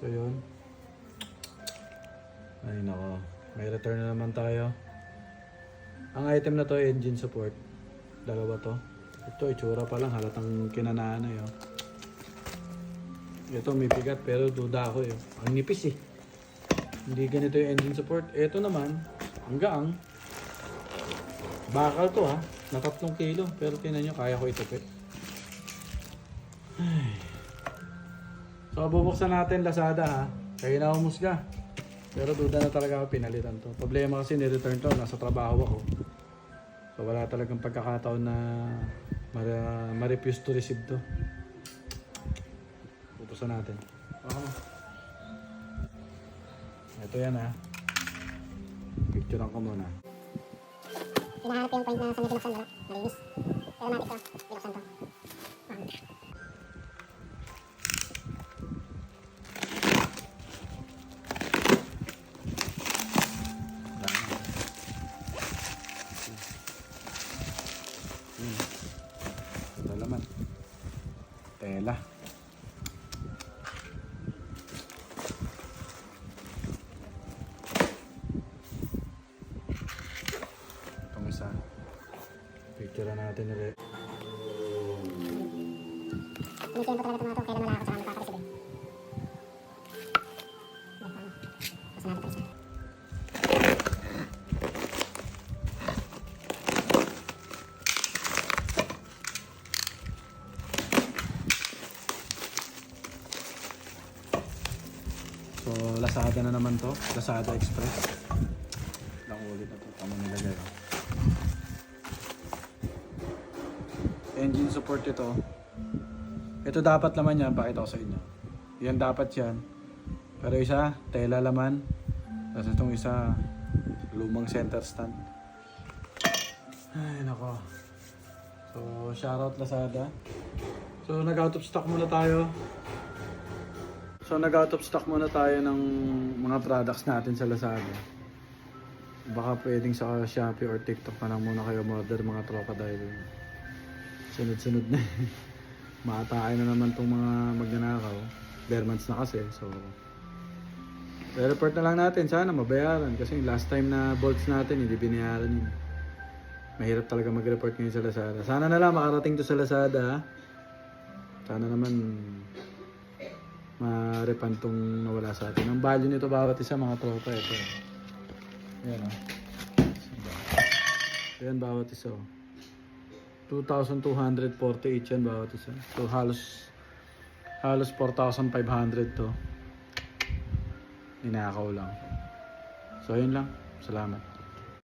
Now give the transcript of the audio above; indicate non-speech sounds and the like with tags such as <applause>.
So yun. Ay nako. May return na naman tayo. Ang item na to engine support. Dalawa to. Ito itsura pa lang halatang kinanaan na yun. Ito may bigat pero duda ako eh. Ang nipis eh. Hindi ganito yung engine support. Ito naman, ang gaang. Bakal to ha. Na tatlong kilo. Pero tinan nyo, kaya ko itupi. So, bubuksan natin Lazada ha. Kayo na humusga. Pero duda na talaga ako pinalitan to. Problema kasi ni-return to. Nasa trabaho ako. So, wala talagang pagkakataon na ma- ma-refuse to receive to. Pupusan natin. Okay. Ito yan ha. Picturean ko muna. Hinahanap ko yung point na sa may binuksan, wala. Nalinis. Pero natin to, binuksan to. Hmm. Ito laman. Tela. Itong isa. Picture natin ulit. Tinitempo talaga itong mga to, kailan wala ako sa magpapareceive eh. Yan, tama. Basta natin ito isa. So, Lazada na naman to. Lazada Express. Lang ulit na to. Tama nilagay. Engine support ito. Ito dapat laman yan. Pakita ko sa inyo. Yan dapat yan. Pero isa, tela laman. Tapos itong isa, lumang center stand. Ay, nako. So, shoutout Lazada. So, nag-out of stock muna tayo. So nag-out of stock muna tayo ng mga products natin sa Lazada. Baka pwedeng sa Shopee or TikTok na lang muna kayo order mga tropa dahil sunod-sunod na. <laughs> Maatake na naman tong mga magnanakaw. Bare months na kasi, so... report na lang natin, sana mabayaran. Kasi last time na bolts natin, hindi binayaran yun. Mahirap talaga mag-report ngayon sa Lazada. Sana na lang makarating to sa Lazada. Sana naman ma-refund tong nawala sa atin. Ang value nito bawat isa mga tropa ito. Ayan o. Ayan bawat isa o. 2,248 yan bawat isa. So halos halos 4,500 to. Ninakaw lang. So yun lang. Salamat.